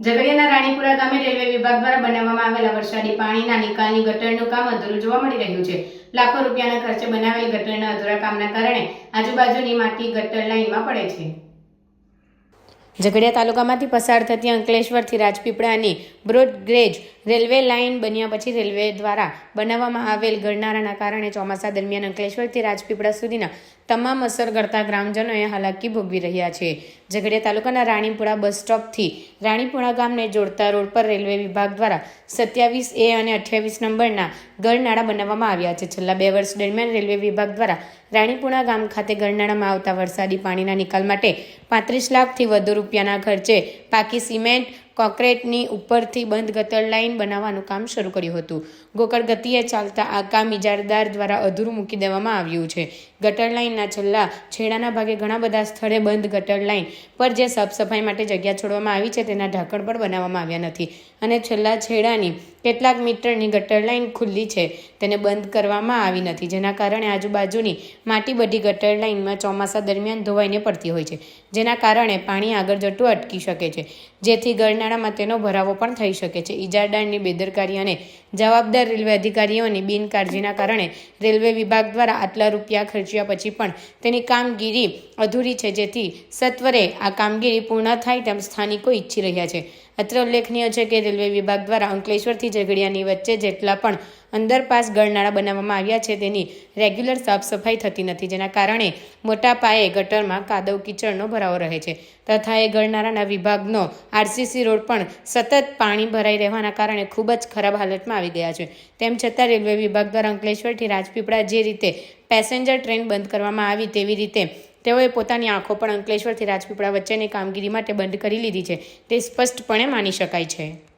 ઝઘડિયાના રાણીપુરા ગામે રેલવે વિભાગ દ્વારા બનાવવામાં આવેલા વરસાદી પાણીના નિકાલની ગટરનું કામ અધૂરું જોવા મળી રહ્યું છે. લાખો રૂપિયાના ખર્ચે બનાવેલ ગટરના અધૂરા કામના કારણે આજુબાજુની માટી ગટર લાઇનમાં પડે છે. ઝઘડિયા તાલુકામાંથી પસાર થતી અંકલેશ્વરથી રાજપીપળાની બ્રોડગ્રેજ રેલવે લાઇન બન્યા પછી રેલવે દ્વારા બનાવવામાં આવેલ ગરનારાના કારણે ચોમાસા દરમિયાન અંકલેશ્વરથી રાજપીપળા સુધીના તમામ અસરગ્રસ્ત ગ્રામજનોએ હાલાકી ભોગવી રહ્યા છે. ઝઘડિયા તાલુકાના રાણીપુરા બસ સ્ટોપથી રાણીપુરા ગામને જોડતા રોડ પર રેલવે વિભાગ દ્વારા સત્યાવીસ એ અને અઠ્યાવીસ નંબરના ગરનાળા બનાવવામાં આવ્યા છે. છેલ્લા બે વર્ષ દરમિયાન રેલવે વિભાગ દ્વારા રાણીપુરા ગામ ખાતે ગરનાળામાં આવતા વરસાદી પાણીના નિકાલ માટે પાંત્રીસ લાખથી વધુ રૂપિયાના ખર્ચે પાકી સિમેન્ટ કોન્ક્રીટની ઉપરથી બંધ ગટર લાઇન બનાવવાનું કામ શરૂ કર્યું હતું. ગોકળ ગતિએ ચાલતા આ કામ ઇજારદાર દ્વારા અધૂરું મૂકી દેવામાં આવ્યું છે. ગટર લાઇનના છેલ્લા છેડાના ભાગે ઘણા બધા સ્થળે બંધ ગટર લાઇન પર જે સાફ સફાઈ માટે જગ્યા છોડવામાં આવી છે તેના ઢાંકણ પણ બનાવવામાં આવ્યા નથી. અને છેલ્લા છેડાની કેટલાક મીટરની ગટર લાઇન ખુલ્લી છે. તેને બંધ કરવામાં આવી નથી. જેના કારણે આજુબાજુની માટી બધી ગટર લાઇનમાં ચોમાસા દરમિયાન ધોવાઈને પડતી હોય છે. જેના કારણે પાણી આગળ જતું અટકી શકે છે. જેથી ગરનાળામાં તેનો ભરાવો પણ થઈ શકે છે. ઇજારદારની બેદરકારી અને જવાબદાર રેલવે અધિકારીઓની બિનકાળજીના કારણે રેલવે વિભાગ દ્વારા આટલા રૂપિયા ખર્ચ્યા પછી પણ તેની કામગીરી અધૂરી છે. જેથી સત્વરે આ કામગીરી પૂર્ણ થાય તેમ સ્થાનિકો ઈચ્છી રહ્યા છે. અત્રે ઉલ્લેખનીય છે કે રેલવે વિભાગ દ્વારા અંકલેશ્વરથી ઝઘડિયાની વચ્ચે જેટલા પણ અંડરપાસ ગળનાળા બનાવવામાં આવ્યા છે તેની રેગ્યુલર સાફ સફાઈ થતી નથી, જેના કારણે મોટા પાયે ગટરમાં કાદવ કીચડનો ભરાવો રહે છે. તથા એ ગળનાળાના વિભાગનો આરસીસી રોડ પણ સતત પાણી ભરાઈ રહેવાના કારણે ખૂબ જ ખરાબ હાલતમાં આવી ગયા છે. તેમ છતાં રેલવે વિભાગ દ્વારા અંકલેશ્વરથી રાજપીપળા જે રીતે પેસેન્જર ટ્રેન બંધ કરવામાં આવી તેવી રીતે તેઓએ પોતાની આંખો પણ અંકલેશ્વરથી રાજપીપળા વચ્ચેની કામગીરી માટે બંધ કરી લીધી છે. તે સ્પષ્ટપણે માની શકાય છે.